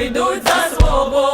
йдуть за свободу.